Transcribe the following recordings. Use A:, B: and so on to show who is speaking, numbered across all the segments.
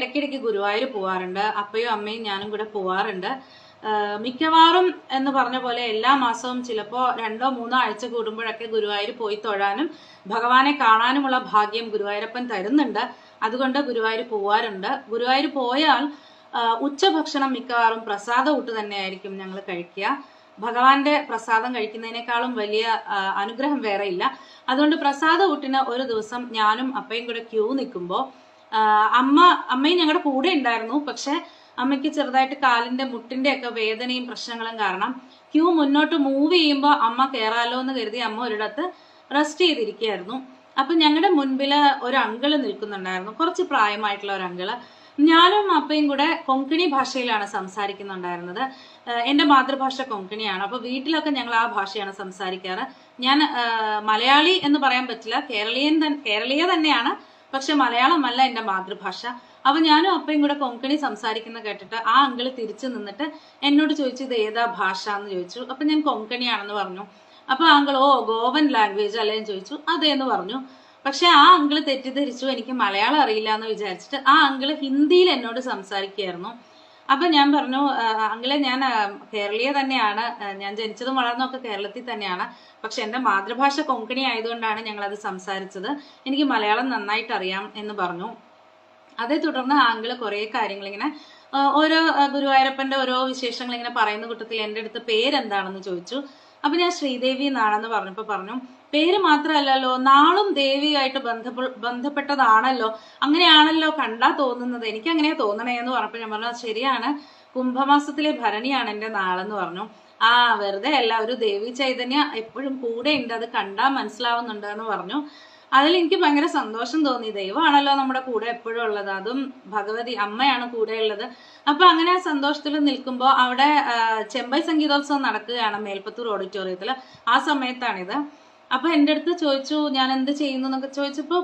A: ഇടയ്ക്കിടയ്ക്ക് ഗുരുവായൂർ പോവാറുണ്ട്. അപ്പയും അമ്മയും ഞാനും കൂടെ പോവാറുണ്ട്. മിക്കവാറും എന്ന് പറഞ്ഞ പോലെ എല്ലാ മാസവും ചിലപ്പോൾ രണ്ടോ മൂന്നോ ആഴ്ച കൂടുമ്പോഴൊക്കെ ഗുരുവായൂർ പോയി തൊഴാനും ഭഗവാനെ കാണാനുമുള്ള ഭാഗ്യം ഗുരുവായൂരപ്പൻ തരുന്നുണ്ട്. അതുകൊണ്ട് ഗുരുവായൂർ പോവാറുണ്ട്. ഗുരുവായൂർ പോയാൽ ഉച്ചഭക്ഷണം മിക്കവാറും പ്രസാദ ഊട്ട് തന്നെയായിരിക്കും ഞങ്ങൾ കഴിക്കുക. ഭഗവാന്റെ പ്രസാദം കഴിക്കുന്നതിനേക്കാളും വലിയ അനുഗ്രഹം വേറെ ഇല്ല. അതുകൊണ്ട് പ്രസാദ ഊട്ടിന് ഒരു ദിവസം ഞാനും അപ്പയും കൂടെ ക്യൂ നിൽക്കുമ്പോൾ അമ്മ അമ്മയും ഞങ്ങളുടെ കൂടെ ഉണ്ടായിരുന്നു പക്ഷെ അമ്മയ്ക്ക് ചെറുതായിട്ട് കാലിന്റെ മുട്ടിന്റെ ഒക്കെ വേദനയും പ്രശ്നങ്ങളും കാരണം ക്യൂ മുന്നോട്ട് മൂവ് ചെയ്യുമ്പോൾ അമ്മ കയറാലോ എന്ന് കരുതി അമ്മ ഒരിടത്ത് റെസ്റ്റ് ചെയ്തിരിക്കുകയായിരുന്നു. അപ്പൊ ഞങ്ങളുടെ മുൻപിൽ ഒരു അങ്കിൾ നിൽക്കുന്നുണ്ടായിരുന്നു. കുറച്ച് പ്രായമായിട്ടുള്ള ഒരു അങ്കിൾ ഞാനും അപ്പയും കൂടെ കൊങ്കണി ഭാഷയിലാണ് സംസാരിക്കുന്നുണ്ടായിരുന്നത്. എന്റെ മാതൃഭാഷ കൊങ്കണിയാണ്. അപ്പൊ വീട്ടിലൊക്കെ ഞങ്ങൾ ആ ഭാഷയാണ് സംസാരിക്കാറ്. ഞാൻ മലയാളി എന്ന് പറയാൻ പറ്റില്ല. കേരളീയൻ കേരളീയ തന്നെയാണ്. പക്ഷെ മലയാളമല്ല എന്റെ മാതൃഭാഷ. അപ്പൊ ഞാനും അപ്പയും കൂടെ കൊങ്കണി സംസാരിക്കുന്ന കേട്ടിട്ട് ആ അങ്കിൾ തിരിച്ചു നിന്നിട്ട് എന്നോട് ചോദിച്ചു ഇത് ഏതാ ഭാഷ എന്ന് ചോദിച്ചു. അപ്പൊ ഞാൻ കൊങ്കണിയാണെന്ന് പറഞ്ഞു. അപ്പൊ അങ്കിൾ ഓ ഗോവൻ ലാംഗ്വേജ് അല്ലേ? എന്ന് ചോദിച്ചു. അതേന്ന് പറഞ്ഞു. പക്ഷെ ആ അങ്കിൾ തെറ്റിദ്ധരിച്ചു. എനിക്ക് മലയാളം അറിയില്ല എന്ന് വിചാരിച്ചിട്ട് ആ അങ്കിൾ ഹിന്ദിയിൽ എന്നോട് സംസാരിക്കുകയായിരുന്നു. അപ്പൊ ഞാൻ പറഞ്ഞു "ആ, അങ്കിളെ ഞാൻ കേരളീയ തന്നെയാണ്. ഞാൻ ജനിച്ചതും വളർന്നതൊക്കെ കേരളത്തിൽ തന്നെയാണ്. പക്ഷെ എന്റെ മാതൃഭാഷ കൊങ്കണി ആയതുകൊണ്ടാണ് ഞങ്ങൾ അത് സംസാരിച്ചത്. എനിക്ക് മലയാളം നന്നായിട്ട് അറിയാം എന്ന് പറഞ്ഞു. അതേ തുടർന്ന് ആങ്കിൾ കുറെ കാര്യങ്ങൾ ഇങ്ങനെ ഓരോ ഗുരുവായൂരപ്പന്റെ ഓരോ വിശേഷങ്ങൾ ഇങ്ങനെ പറയുന്ന കൂട്ടത്തിൽ എന്റെ അടുത്ത് പേരെന്താണെന്ന് ചോദിച്ചു. അപ്പൊ ഞാൻ ശ്രീദേവി എന്നാണെന്ന് പറഞ്ഞപ്പോ പറഞ്ഞു പേര് മാത്രമല്ലല്ലോ നാളും ദേവിയായിട്ട് ബന്ധപ്പെ ബന്ധപ്പെട്ടതാണല്ലോ അങ്ങനെയാണല്ലോ കണ്ടാ തോന്നുന്നത് എനിക്ക് അങ്ങനെയാ തോന്നണേ എന്ന് പറഞ്ഞപ്പോ ഞാൻ പറഞ്ഞു ശരിയാണ് കുംഭമാസത്തിലെ ഭരണിയാണ് എന്റെ നാളെന്ന് പറഞ്ഞു. ആ വെറുതെ അല്ല ഒരു ദേവി ചൈതന്യ എപ്പോഴും കൂടെ ഉണ്ട് അത് കണ്ടാ മനസ്സിലാവുന്നുണ്ട് എന്ന് പറഞ്ഞു. അതിൽ എനിക്ക് ഭയങ്കര സന്തോഷം തോന്നി. ദൈവമാണല്ലോ നമ്മുടെ കൂടെ എപ്പോഴും ഉള്ളത്. അതും ഭഗവതി അമ്മയാണ് കൂടെ ഉള്ളത്. അപ്പൊ അങ്ങനെ സന്തോഷത്തിൽ നിൽക്കുമ്പോൾ അവിടെ ചെമ്പൈ സംഗീതോത്സവം നടക്കുകയാണ് മേൽപ്പത്തൂർ ഓഡിറ്റോറിയത്തിൽ ആ സമയത്താണിത്. അപ്പൊ എന്റെ അടുത്ത് ചോദിച്ചു ഞാൻ എന്ത് ചെയ്യുന്നു? എന്നൊക്കെ ചോദിച്ചപ്പോൾ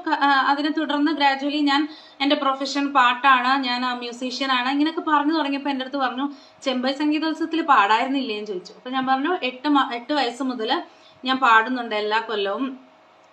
A: അതിനെ തുടർന്ന് ഗ്രാജുവലി ഞാൻ എന്റെ പ്രൊഫഷൻ പാട്ടാണ്. ഞാൻ മ്യൂസീഷ്യൻ ആണ്. ഇങ്ങനെയൊക്കെ പറഞ്ഞു തുടങ്ങിയപ്പോൾ എന്റെ അടുത്ത് പറഞ്ഞു ചെമ്പൈ സംഗീതോത്സവത്തിൽ പാടായിരുന്നില്ലേ? എന്ന് ചോദിച്ചു. അപ്പൊ ഞാൻ പറഞ്ഞു എട്ട് എട്ട് വയസ്സ് മുതൽ ഞാൻ പാടുന്നുണ്ട് എല്ലാ കൊല്ലവും.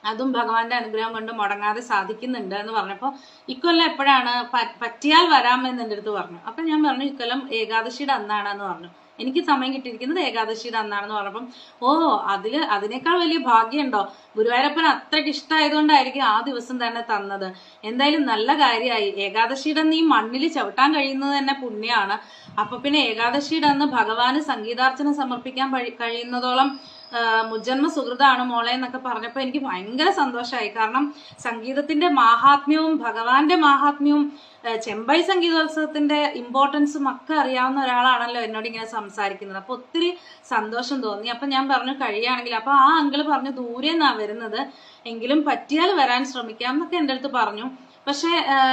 A: അതും ഭഗവാന്റെ അനുഗ്രഹം കൊണ്ട് മുടങ്ങാതെ സാധിക്കുന്നുണ്ട് എന്ന് പറഞ്ഞപ്പോൾ ഇക്കൊല്ലം എപ്പോഴാണ് പറ്റിയാൽ വരാമെന്ന് എന്റെ അടുത്ത് പറഞ്ഞു. അപ്പൊ ഞാൻ പറഞ്ഞു ഇക്കൊല്ലം ഏകാദശിയുടെ അന്നാണെന്ന് പറഞ്ഞു. എനിക്ക് സമയം കിട്ടിയിരിക്കുന്നത് ഏകാദശിയുടെ അന്നാണെന്ന് പറഞ്ഞപ്പം ഓ അതിൽ അതിനേക്കാൾ വലിയ ഭാഗ്യമുണ്ടോ? ഗുരുവായൂരപ്പൻ അത്രയ്ക്ക് ഇഷ്ടമായതുകൊണ്ടായിരിക്കും ആ ദിവസം തന്നെ തന്നത്. എന്തായാലും നല്ല കാര്യമായി. ഏകാദശിയുടെ ഈ മണ്ണിൽ ചവിട്ടാൻ കഴിയുന്നത് തന്നെ പുണ്യമാണ് അപ്പൊ പിന്നെ ഏകാദശിയുടെ അന്ന് ഭഗവാന് സംഗീതാർച്ചന സമർപ്പിക്കാൻ കഴിയുന്നതോളം ആ, മുജ്ജന്മ സുഹൃതാണ് മോളെ എന്നൊക്കെ പറഞ്ഞപ്പോൾ എനിക്ക് ഭയങ്കര സന്തോഷമായി കാരണം സംഗീതത്തിന്റെ മാഹാത്മ്യവും ഭഗവാന്റെ മാഹാത്മ്യവും ചെമ്പൈ സംഗീതോത്സവത്തിന്റെ ഇമ്പോർട്ടൻസും ഒക്കെ അറിയാവുന്ന ഒരാളാണല്ലോ എന്നോട് ഇങ്ങനെ സംസാരിക്കുന്നത്. അപ്പോൾ ഒത്തിരി സന്തോഷം തോന്നി. അപ്പൊ ഞാൻ പറഞ്ഞു കഴിയുകയാണെങ്കിൽ അപ്പോൾ ആ അങ്കിൾ പറഞ്ഞു ദൂരെ നിന്നാ വരുന്നത്. എങ്കിലും പറ്റിയാൽ വരാൻ ശ്രമിക്കാം എന്നൊക്കെ എന്റെ അടുത്ത് പറഞ്ഞു. പക്ഷെ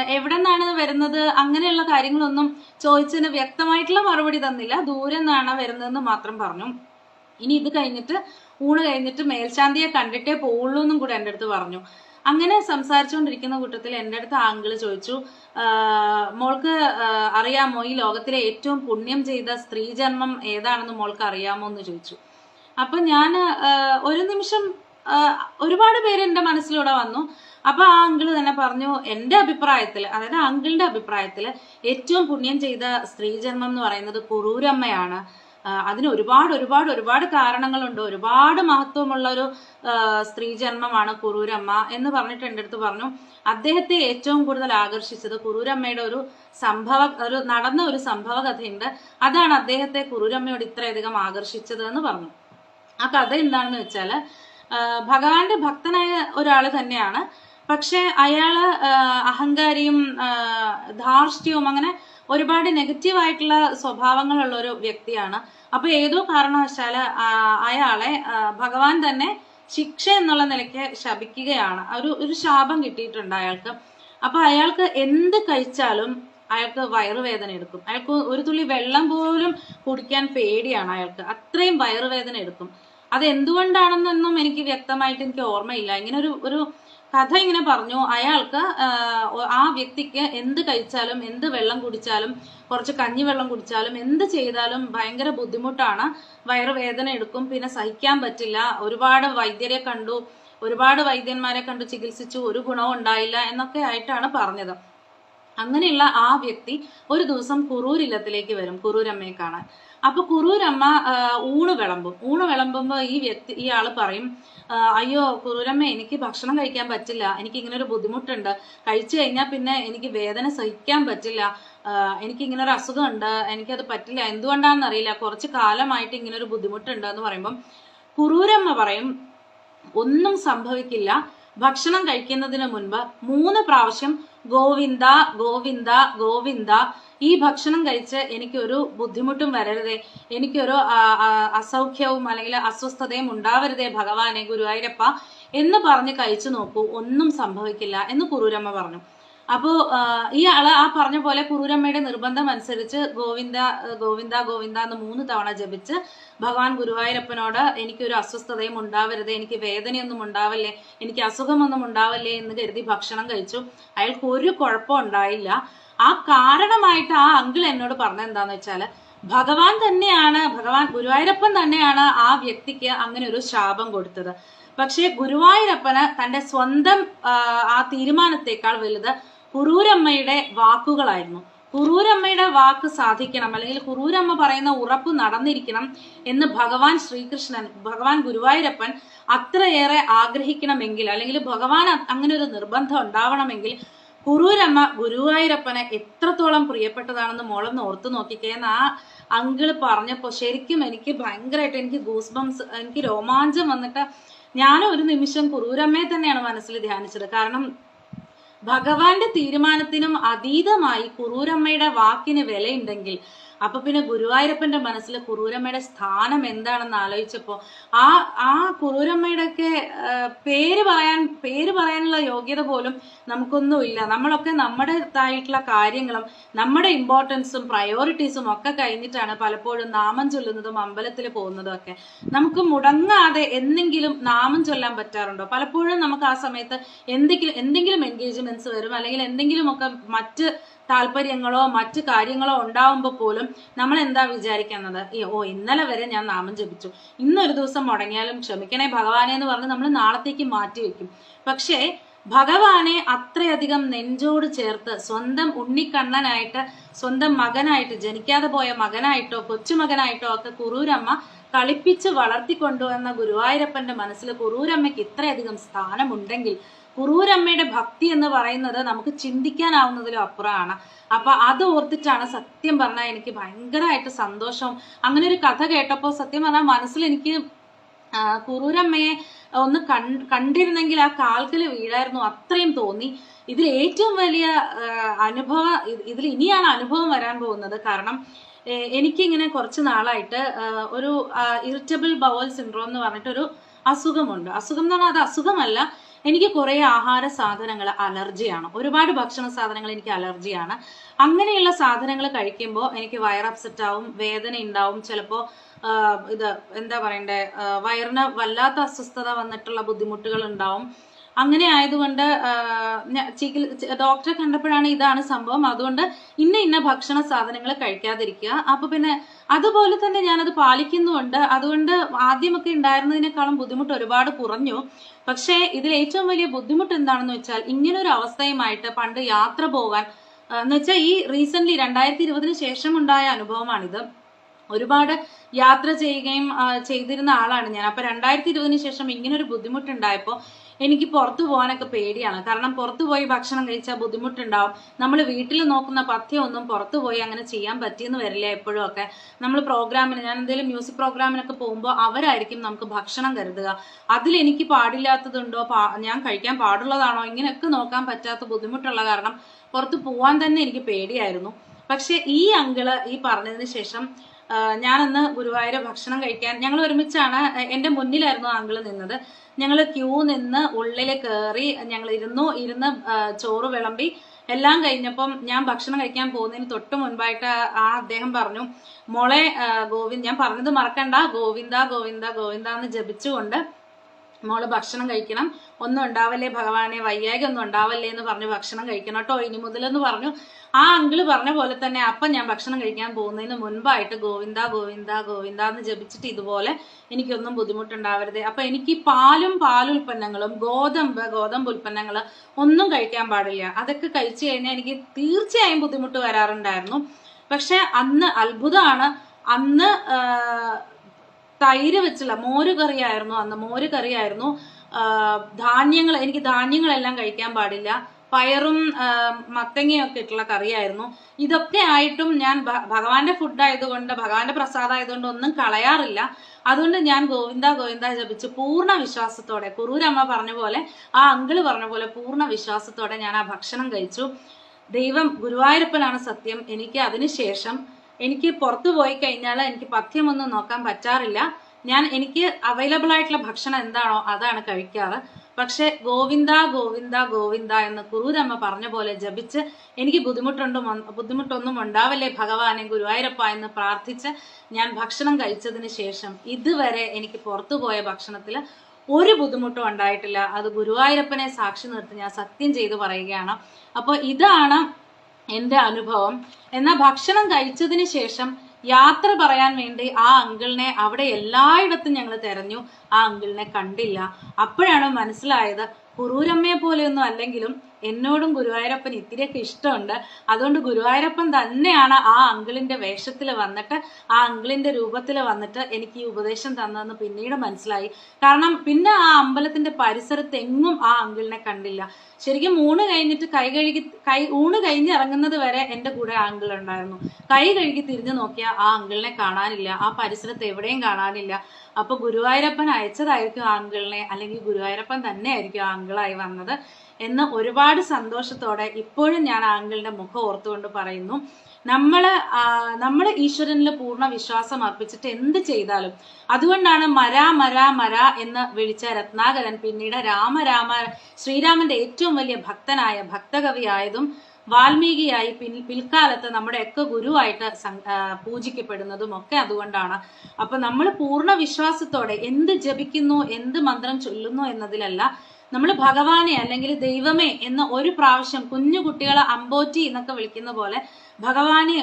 A: എവിടെ നിന്നാണ് വരുന്നത്? അങ്ങനെയുള്ള കാര്യങ്ങളൊന്നും ചോദിച്ചതിന് വ്യക്തമായിട്ടുള്ള മറുപടി തന്നില്ല. ദൂരെ നിന്നാണ് വരുന്നതെന്ന് മാത്രം പറഞ്ഞു. ഇനി ഇത് കഴിഞ്ഞിട്ട് ഊണ് കഴിഞ്ഞിട്ട് മേൽശാന്തിയെ കണ്ടിട്ടേ പോവുള്ളൂ എന്നും കൂടെ എന്റെ അടുത്ത് പറഞ്ഞു. അങ്ങനെ സംസാരിച്ചുകൊണ്ടിരിക്കുന്ന കൂട്ടത്തിൽ എന്റെ അടുത്ത് ആങ്കിൾ ചോദിച്ചു മോൾക്ക് അറിയാമോ ഈ ലോകത്തിലെ ഏറ്റവും പുണ്യം ചെയ്ത സ്ത്രീ ജന്മം ഏതാണെന്ന് മോൾക്ക് അറിയാമോ എന്ന് ചോദിച്ചു. അപ്പൊ ഞാൻ ഒരു നിമിഷം ഒരുപാട് പേര് എന്റെ മനസ്സിലൂടെ വന്നു. അപ്പൊ ആ അങ്കിൾ തന്നെ പറഞ്ഞു എന്റെ അഭിപ്രായത്തിൽ അതായത് അങ്കിളിന്റെ അഭിപ്രായത്തിൽ ഏറ്റവും പുണ്യം ചെയ്ത സ്ത്രീ ജന്മം എന്ന് പറയുന്നത് കുറൂരമ്മയാണ്. അതിന് ഒരുപാട് ഒരുപാട് ഒരുപാട് കാരണങ്ങളുണ്ട്. ഒരുപാട് മഹത്വമുള്ള ഒരു സ്ത്രീ ജന്മമാണ് കുറൂരമ്മ എന്ന് പറഞ്ഞിട്ട് എന്റെ അടുത്ത് പറഞ്ഞു. അദ്ദേഹത്തെ ഏറ്റവും കൂടുതൽ ആകർഷിച്ചത് കുറൂരമ്മയുടെ ഒരു സംഭവ ഒരു നടന്ന ഒരു സംഭവ കഥയുണ്ട് അതാണ് അദ്ദേഹത്തെ കുറൂരമ്മയോട് ഇത്രയധികം ആകർഷിച്ചത് എന്ന് പറഞ്ഞു. ആ കഥ എന്താണെന്ന് വെച്ചാൽ ഭഗവാന്റെ ഭക്തനായ ഒരാൾ തന്നെയാണ് പക്ഷെ അയാൾ അഹങ്കാരിയും ധാർഷ്ട്യവും അങ്ങനെ ഒരുപാട് നെഗറ്റീവ് ആയിട്ടുള്ള സ്വഭാവങ്ങളുള്ള ഒരു വ്യക്തിയാണ്. അപ്പൊ ഏതോ കാരണവശാൽ അയാളെ ഭഗവാൻ തന്നെ ശിക്ഷ എന്നുള്ള നിലയ്ക്ക് ശപിക്കുകയാണ്. ഒരു ഒരു ശാപം കിട്ടിയിട്ടുണ്ട് അയാൾക്ക്. അപ്പൊ അയാൾക്ക് എന്ത് കഴിച്ചാലും അയാൾക്ക് വയറുവേദന എടുക്കും. അയാൾക്ക് ഒരു തുള്ളി വെള്ളം പോലും കുടിക്കാൻ പേടിയാണ് അയാൾക്ക്. അത്രയും വയറുവേദന എടുക്കും. അത് എന്തുകൊണ്ടാണെന്നൊന്നും എനിക്ക് വ്യക്തമായിട്ട് എനിക്ക് ഓർമ്മയില്ല. ഇങ്ങനെ ഒരു ഒരു കഥ ഇങ്ങനെ പറഞ്ഞു. അയാൾക്ക് ആ വ്യക്തിക്ക് എന്ത് കഴിച്ചാലും എന്ത് വെള്ളം കുടിച്ചാലും കുറച്ച് കഞ്ഞിവെള്ളം കുടിച്ചാലും എന്ത് ചെയ്താലും ഭയങ്കര ബുദ്ധിമുട്ടാണ്. വയറുവേദന എടുക്കും പിന്നെ സഹിക്കാൻ പറ്റില്ല. ഒരുപാട് വൈദ്യരെ കണ്ടു ഒരുപാട് വൈദ്യന്മാരെ കണ്ടു ചികിത്സിച്ചു ഒരു ഗുണവും ഉണ്ടായില്ല എന്നൊക്കെ ആയിട്ടാണ് പറഞ്ഞത്. അങ്ങനെയുള്ള ആ വ്യക്തി ഒരു ദിവസം കുറൂരില്ലത്തിലേക്ക് വരും കുറൂരമ്മയെ കാണാൻ. അപ്പൊ കുറൂരമ്മ ഊണ് വിളമ്പും. ഊണ് വിളമ്പുമ്പോ ഈ വ്യക്തി ഈ ആൾ പറയും അയ്യോ കുറൂരമ്മ എനിക്ക് ഭക്ഷണം കഴിക്കാൻ പറ്റില്ല. എനിക്ക് ഇങ്ങനെ ഒരു ബുദ്ധിമുട്ടുണ്ട്. കഴിച്ചു കഴിഞ്ഞാൽ പിന്നെ എനിക്ക് വേദന സഹിക്കാൻ പറ്റില്ല. എനിക്ക് ഇങ്ങനെ ഒരു അസുഖമുണ്ട്. എനിക്കത് പറ്റില്ല. എന്തുകൊണ്ടാണെന്ന് അറിയില്ല കുറച്ച് കാലമായിട്ട് ഇങ്ങനെ ഒരു ബുദ്ധിമുട്ടുണ്ട് എന്ന് പറയുമ്പം കുറൂരമ്മ പറയും ഒന്നും സംഭവിക്കില്ല. ഭക്ഷണം കഴിക്കുന്നതിന് മുൻപ് മൂന്ന് പ്രാവശ്യം ഗോവിന്ദ ഗോവിന്ദ ഗോവിന്ദ. ഈ ഭക്ഷണം കഴിച്ച് എനിക്കൊരു ബുദ്ധിമുട്ടും വരരുതേ. എനിക്കൊരു അസൗഖ്യവും അല്ലെങ്കിൽ അസ്വസ്ഥതയും ഉണ്ടാവരുതേ ഭഗവാനെ ഗുരുവായൂരപ്പ. എന്ന് പറഞ്ഞ് കഴിച്ചു നോക്കൂ. ഒന്നും സംഭവിക്കില്ല എന്ന് കുറൂരമ്മ പറഞ്ഞു. അപ്പോ ഈ ആൾ ആ പറഞ്ഞ പോലെ കുറൂരമ്മയുടെ നിർബന്ധം അനുസരിച്ച് ഗോവിന്ദ ഗോവിന്ദ ഗോവിന്ദ എന്ന് മൂന്ന് തവണ ജപിച്ച് ഭഗവാൻ ഗുരുവായൂരപ്പനോട് എനിക്കൊരു അസ്വസ്ഥതയും ഉണ്ടാവരുത് എനിക്ക് വേദനയൊന്നും ഉണ്ടാവല്ലേ എനിക്ക് അസുഖമൊന്നും ഉണ്ടാവല്ലേ എന്ന് കരുതി ഭക്ഷണം കഴിച്ചു. അയാൾക്ക് ഒരു കുഴപ്പം ഉണ്ടായില്ല. ആ കാരണമായിട്ട് ആ അങ്കിൾ എന്നോട് പറഞ്ഞത് എന്താന്ന് വെച്ചാൽ ഭഗവാൻ തന്നെയാണ് ഭഗവാൻ ഗുരുവായൂരപ്പൻ തന്നെയാണ് ആ വ്യക്തിക്ക് അങ്ങനെ ഒരു ശാപം കൊടുത്തത്. പക്ഷേ ഗുരുവായൂരപ്പന് തന്റെ സ്വന്തം ആ തീരുമാനത്തെക്കാൾ വലുത് കുറൂരമ്മയുടെ വാക്കുകളായിരുന്നു. കുറൂരമ്മയുടെ വാക്ക് സാധിക്കണം അല്ലെങ്കിൽ കുറൂരമ്മ പറയുന്ന ഉറപ്പ് നടന്നിരിക്കണം എന്ന് ഭഗവാൻ ശ്രീകൃഷ്ണൻ ഭഗവാൻ ഗുരുവായൂരപ്പൻ അത്രയേറെ ആഗ്രഹിക്കണമെങ്കിൽ അല്ലെങ്കിൽ ഭഗവാൻ അങ്ങനെ ഒരു നിർബന്ധം ഉണ്ടാവണമെങ്കിൽ കുറൂരമ്മ ഗുരുവായൂരപ്പനെ എത്രത്തോളം പ്രിയപ്പെട്ടതാണെന്ന് മോളൊന്ന് ഓർത്തു നോക്കിക്കേ. എന്ന് ആ അങ്കിൾ പറഞ്ഞപ്പോ ശരിക്കും എനിക്ക് ഭയങ്കരമായിട്ട് എനിക്ക് ഗൂസ്ബംസ് എനിക്ക് രോമാഞ്ചം വന്നിട്ട് ഞാനും ഒരു നിമിഷം കുറൂരമ്മയെ തന്നെയാണ് മനസ്സിൽ ധ്യാനിച്ചത്. കാരണം ഭഗവാന്റെ തീരുമാനത്തിനും അതീതമായി കുറൂരമ്മയുടെ വാക്കിന് വിലയുണ്ടെങ്കിൽ അപ്പൊ പിന്നെ ഗുരുവായൂരപ്പന്റെ മനസ്സിൽ കുറൂരമ്മയുടെ സ്ഥാനം എന്താണെന്ന് ആലോചിച്ചപ്പോ ആ ആ കുറൂരമ്മയുടെ ഒക്കെ പേര് പറയാൻ പേര് പറയാനുള്ള യോഗ്യത പോലും നമുക്കൊന്നുമില്ല നമ്മളൊക്കെ നമ്മുടേതായിട്ടുള്ള കാര്യങ്ങളും നമ്മുടെ ഇമ്പോർട്ടൻസും പ്രയോറിറ്റീസും ഒക്കെ കഴിഞ്ഞിട്ടാണ് പലപ്പോഴും നാമം ചൊല്ലുന്നതും അമ്പലത്തിൽ പോകുന്നതും ഒക്കെ. നമുക്ക് മുടങ്ങാതെ എന്തെങ്കിലും നാമം ചൊല്ലാൻ പറ്റാറുണ്ടോ? പലപ്പോഴും നമുക്ക് ആ സമയത്ത് എന്തെങ്കിലും എന്തെങ്കിലും എൻഗേജ്മെന്റ്സ് വരും അല്ലെങ്കിൽ എന്തെങ്കിലുമൊക്കെ മറ്റ് താല്പര്യങ്ങളോ മറ്റു കാര്യങ്ങളോ ഉണ്ടാവുമ്പോൾ പോലും നമ്മൾ എന്താ വിചാരിക്കുന്നത് ഓ ഇന്നലെ വരെ ഞാൻ നാമം ജപിച്ചു. ഇന്നൊരു ദിവസം മുടങ്ങിയാലും ക്ഷമിക്കണേ ഭഗവാനെ എന്ന് പറഞ്ഞ് നമ്മൾ നാളത്തേക്ക് മാറ്റി വെക്കും. പക്ഷേ ഭഗവാനെ അത്രയധികം നെഞ്ചോട് ചേർത്ത് സ്വന്തം ഉണ്ണിക്കണ്ണനായിട്ട് സ്വന്തം മകനായിട്ട് ജനിക്കാതെ പോയ മകനായിട്ടോ കൊച്ചുമകനായിട്ടോ ഒക്കെ കുറൂരമ്മ കളിപ്പിച്ച് വളർത്തിക്കൊണ്ടുവന്ന ഗുരുവായൂരപ്പന്റെ മനസ്സിൽ കുറൂരമ്മയ്ക്ക് ഇത്രയധികം സ്ഥാനമുണ്ടെങ്കിൽ കുറൂരമ്മയുടെ ഭക്തി എന്ന് പറയുന്നത് നമുക്ക് ചിന്തിക്കാനാവുന്നതിലും അപ്പുറമാണ്. അപ്പൊ അത് ഓർത്തിട്ടാണ് സത്യം പറഞ്ഞാൽ എനിക്ക് ഭയങ്കരമായിട്ട് സന്തോഷം. അങ്ങനെ ഒരു കഥ കേട്ടപ്പോൾ സത്യം പറഞ്ഞാൽ മനസ്സിൽ എനിക്ക് കുറൂരമ്മയെ ഒന്ന് കണ്ടിരുന്നെങ്കിൽ ആ കാൽക്കൽ വീഴായിരുന്നു അത്രയും തോന്നി. ഇതിൽ ഏറ്റവും വലിയ അനുഭവ ഇതിൽ ഇനിയാണ് അനുഭവം വരാൻ പോകുന്നത്. കാരണം എനിക്കിങ്ങനെ കുറച്ച് നാളായിട്ട് ഒരു ഇറിറ്റബിൾ ബവൽ സിൻഡ്രോം എന്ന് പറഞ്ഞിട്ടൊരു അസുഖമുണ്ട്. അസുഖം എന്ന് പറഞ്ഞാൽ അത് അസുഖമല്ല. എനിക്ക് കുറേ ആഹാര സാധനങ്ങൾ അലർജിയാണ്. ഒരുപാട് ഭക്ഷണ സാധനങ്ങൾ എനിക്ക് അലർജിയാണ്. അങ്ങനെയുള്ള സാധനങ്ങൾ കഴിക്കുമ്പോൾ എനിക്ക് വയർ അപ്സെറ്റ് ആവും വേദന ഉണ്ടാവും ചിലപ്പോൾ ഇത് എന്താ പറയണ്ടേ? വയറിന് വല്ലാത്ത അസ്വസ്ഥത വന്നിട്ടുള്ള ബുദ്ധിമുട്ടുകൾ ഉണ്ടാവും അങ്ങനെ ആയതുകൊണ്ട് ഡോക്ടറെ കണ്ടപ്പോഴാണ് ഇതാണ് സംഭവം. അതുകൊണ്ട് ഇന്ന ഇന്ന ഭക്ഷണ സാധനങ്ങൾ കഴിക്കാതിരിക്കുക. അപ്പൊ പിന്നെ അതുപോലെ തന്നെ ഞാനത് പാലിക്കുന്നുണ്ട് അതുകൊണ്ട് ആദ്യമൊക്കെ ഉണ്ടായിരുന്നതിനേക്കാളും ബുദ്ധിമുട്ട് ഒരുപാട് കുറഞ്ഞു. പക്ഷേ ഇതിൽ ഏറ്റവും വലിയ ബുദ്ധിമുട്ട് എന്താണെന്ന് വെച്ചാൽ ഇങ്ങനൊരു അവസ്ഥയുമായിട്ട് പണ്ട് യാത്ര പോകാൻ എന്ന് വെച്ചാൽ ഈ റീസെന്റ് രണ്ടായിരത്തി ഇരുപതിന് ശേഷം ഉണ്ടായ അനുഭവമാണിത്. ഒരുപാട് യാത്ര ചെയ്യുകയും ചെയ്തിരുന്ന ആളാണ് ഞാൻ. അപ്പൊ രണ്ടായിരത്തി ഇരുപതിന് ശേഷം ഇങ്ങനെ ഒരു ബുദ്ധിമുട്ടുണ്ടായപ്പോൾ എനിക്ക് പുറത്തു പോകാനൊക്കെ പേടിയാണ്. കാരണം പുറത്തു പോയി ഭക്ഷണം കഴിച്ചാൽ ബുദ്ധിമുട്ടുണ്ടാവും. നമ്മൾ വീട്ടിൽ നോക്കുന്ന പഥ്യമൊന്നും പുറത്തു പോയി അങ്ങനെ ചെയ്യാൻ പറ്റിയെന്ന് വരില്ല എപ്പോഴും ഒക്കെ. നമ്മൾ പ്രോഗ്രാമിന് ഞാൻ എന്തെങ്കിലും മ്യൂസിക് പ്രോഗ്രാമിനൊക്കെ പോകുമ്പോൾ അവരായിരിക്കും നമുക്ക് ഭക്ഷണം കരുതുക. അതിൽ എനിക്ക് പാടില്ലാത്തതുണ്ടോ? ഞാൻ കഴിക്കാൻ പാടുള്ളതാണോ? ഇങ്ങനെയൊക്കെ നോക്കാൻ പറ്റാത്ത ബുദ്ധിമുട്ടുള്ള കാരണം പുറത്ത് പോകാൻ തന്നെ എനിക്ക് പേടിയായിരുന്നു. പക്ഷെ ഈ അങ്കിൾ ഈ പറഞ്ഞതിന് ശേഷം ഞാനന്ന് ഗുരുവായൂർ ഭക്ഷണം കഴിക്കാൻ ഞങ്ങൾ ഒരുമിച്ചാണ് എന്റെ മുന്നിലായിരുന്നു അങ്കിൾ നിന്നത്. ഞങ്ങൾ ക്യൂ നിന്ന് ഉള്ളിൽ കയറി ഞങ്ങൾ ഇരുന്നു ഇരുന്ന് ചോറ് വിളമ്പി എല്ലാം കഴിഞ്ഞപ്പം ഞാൻ ഭക്ഷണം കഴിക്കാൻ പോകുന്നതിന് തൊട്ട് മുൻപായിട്ട് ആ അദ്ദേഹം പറഞ്ഞു മോളെ ഗോവിന്ദ് ഞാൻ പറഞ്ഞത് മറക്കണ്ട ഗോവിന്ദ ഗോവിന്ദ ഗോവിന്ദ എന്ന് ജപിച്ചുകൊണ്ട് മോൾ ഭക്ഷണം കഴിക്കണം. ഒന്നും ഉണ്ടാവല്ലേ ഭഗവാനെ? വയ്യായ്ക ഒന്നും ഉണ്ടാവല്ലേ എന്ന് പറഞ്ഞ് ഭക്ഷണം കഴിക്കണം കേട്ടോ. ഇനി മുതലെന്ന് പറഞ്ഞു. ആ അങ്കിൾ പറഞ്ഞ പോലെ തന്നെ അപ്പം ഞാൻ ഭക്ഷണം കഴിക്കാൻ പോകുന്നതിന് മുൻപായിട്ട് ഗോവിന്ദ ഗോവിന്ദ ഗോവിന്ദ എന്ന് ജപിച്ചിട്ട് ഇതുപോലെ എനിക്കൊന്നും ബുദ്ധിമുട്ടുണ്ടാവരുത്. അപ്പൊ എനിക്ക് പാലും പാലുൽപ്പന്നങ്ങളും ഗോതമ്പ് ഗോതമ്പ് ഉൽപ്പന്നങ്ങൾ ഒന്നും കഴിക്കാൻ പാടില്ല. അതൊക്കെ കഴിച്ചു കഴിഞ്ഞാൽ എനിക്ക് തീർച്ചയായും ബുദ്ധിമുട്ട് വരാറുണ്ടായിരുന്നു. പക്ഷെ അന്ന് അത്ഭുതമാണ്. അന്ന് തൈര് വെച്ചുള്ള മോര് കറിയായിരുന്നു അന്ന്. മോര് കറിയായിരുന്നു. ധാന്യങ്ങൾ എനിക്ക് ധാന്യങ്ങളെല്ലാം കഴിക്കാൻ പാടില്ല. പയറും ആ, മത്തങ്ങയും ഒക്കെ ഇട്ടുള്ള കറിയായിരുന്നു. ഇതൊക്കെ ആയിട്ടും ഞാൻ ഭഗവാന്റെ ഫുഡ് ആയതുകൊണ്ട് ഭഗവാന്റെ പ്രസാദം ആയതുകൊണ്ട് ഒന്നും കളയാറില്ല. അതുകൊണ്ട് ഞാൻ ഗോവിന്ദ ഗോവിന്ദ ജപിച്ച് പൂർണ വിശ്വാസത്തോടെ കുറൂരമ്മ പറഞ്ഞ പോലെ ആ അങ്കിൾ പറഞ്ഞ പോലെ പൂർണ വിശ്വാസത്തോടെ ഞാൻ ആ ഭക്ഷണം കഴിച്ചു. ദൈവം ഗുരുവായൂരപ്പനാണ് സത്യം. എനിക്ക് അതിനുശേഷം എനിക്ക് പുറത്തു പോയി കഴിഞ്ഞാൽ എനിക്ക് പഥ്യമൊന്നും നോക്കാൻ പറ്റാറില്ല. ഞാൻ എനിക്ക് അവൈലബിൾ ആയിട്ടുള്ള ഭക്ഷണം എന്താണോ അതാണ് കഴിക്കാറ്. പക്ഷെ ഗോവിന്ദ ഗോവിന്ദ ഗോവിന്ദ എന്ന് കുറൂരമ്മ പറഞ്ഞ പോലെ ജപിച്ച് എനിക്ക് ബുദ്ധിമുട്ടുണ്ടും ബുദ്ധിമുട്ടൊന്നും ഉണ്ടാവല്ലേ ഭഗവാനെ ഗുരുവായൂരപ്പ എന്ന് പ്രാർത്ഥിച്ച് ഞാൻ ഭക്ഷണം കഴിച്ചതിന് ശേഷം ഇതുവരെ എനിക്ക് പുറത്തു പോയ ഭക്ഷണത്തിൽ ഒരു ബുദ്ധിമുട്ടും ഉണ്ടായിട്ടില്ല. അത് ഗുരുവായൂരപ്പനെ സാക്ഷി നിർത്തി ഞാൻ സത്യം ചെയ്തു പറയുകയാണ്. അപ്പോൾ ഇതാണ് എന്റെ അനുഭവം. എന്നാൽ ഭക്ഷണം കഴിച്ചതിന് ശേഷം യാത്ര പറയാൻ വേണ്ടി ആ അങ്കിളിനെ അവിടെ എല്ലായിടത്തും ഞങ്ങൾ തെരഞ്ഞു. ആ അങ്കിളിനെ കണ്ടില്ല. അപ്പോഴാണ് മനസ്സിലായത് കുറൂരമ്മയെ പോലെയൊന്നും അല്ലെങ്കിലും എന്നോടും ഗുരുവായൂരപ്പൻ ഇത്തിരിയൊക്കെ ഇഷ്ടമുണ്ട്. അതുകൊണ്ട് ഗുരുവായൂരപ്പൻ തന്നെയാണ് ആ അങ്കിളിന്റെ വേഷത്തിൽ വന്നിട്ട് ആ അങ്കിളിന്റെ രൂപത്തിൽ വന്നിട്ട് എനിക്ക് ഈ ഉപദേശം തന്നതെന്ന് പിന്നീട് മനസ്സിലായി. കാരണം പിന്നെ ആ അമ്പലത്തിന്റെ പരിസരത്ത് എങ്ങും ആ അങ്കിളിനെ കണ്ടില്ല. ശരിക്കും ഊണ് കഴിഞ്ഞിട്ട് കൈ കഴുകി കൈ ഊണ് കഴിഞ്ഞ് ഇറങ്ങുന്നത് വരെ എന്റെ കൂടെ ആ അങ്കിൾ ഉണ്ടായിരുന്നു. കൈ കഴുകി തിരിഞ്ഞു നോക്കിയാൽ ആ അങ്കിളിനെ കാണാനില്ല. ആ പരിസരത്ത് എവിടെയും കാണാനില്ല. അപ്പൊ ഗുരുവായൂരപ്പൻ അയച്ചതായിരിക്കും ആ അങ്കിളിനെ അല്ലെങ്കിൽ ഗുരുവായൂരപ്പൻ തന്നെ ആയിരിക്കും ആ അങ്കിളായി വന്നത്. എന്ന് ഒരുപാട് സന്തോഷത്തോടെ ഇപ്പോഴും ഞാൻ ആങ്കിളിന്റെ മുഖം ഓർത്തുകൊണ്ട് പറയുന്നു. നമ്മൾ നമ്മൾ ഈശ്വരനിൽ പൂർണ വിശ്വാസം അർപ്പിച്ചിട്ട് എന്ത് ചെയ്താലും അതുകൊണ്ടാണ് മര മര മര എന്ന് വിളിച്ച രത്നാകരൻ പിന്നീട് രാമരാമ ശ്രീരാമന്റെ ഏറ്റവും വലിയ ഭക്തനായ ഭക്തകവിയായതും വാൽമീകിയായി പിൻ പിൽക്കാലത്ത് നമ്മുടെയൊക്കെ ഗുരുവായിട്ട് പൂജിക്കപ്പെടുന്നതും ഒക്കെ അതുകൊണ്ടാണ്. അപ്പൊ നമ്മൾ പൂർണ വിശ്വാസത്തോടെ എന്ത് ജപിക്കുന്നു എന്ത് മന്ത്രം ചൊല്ലുന്നു എന്നതിലല്ല നമ്മൾ ഭഗവാനെ അല്ലെങ്കിൽ ദൈവമേ എന്ന ഒരു പ്രാവശ്യം കുഞ്ഞു കുട്ടികളെ അമ്പോറ്റി എന്നൊക്കെ വിളിക്കുന്ന പോലെ ഭഗവാനെ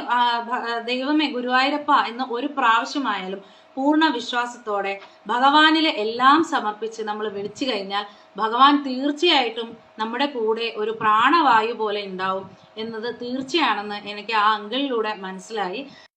A: ദൈവമേ ഗുരുവായൂരപ്പ എന്ന ഒരു പ്രാവശ്യമായാലും പൂർണ വിശ്വാസത്തോടെ ഭഗവാനിലെ എല്ലാം സമർപ്പിച്ച് നമ്മൾ വിളിച്ചു കഴിഞ്ഞാൽ ഭഗവാൻ തീർച്ചയായിട്ടും നമ്മുടെ കൂടെ ഒരു പ്രാണവായു പോലെ ഉണ്ടാവും എന്നത് തീർച്ചയാണെന്ന് എനിക്ക് ആ അങ്കിളിലൂടെ മനസ്സിലായി.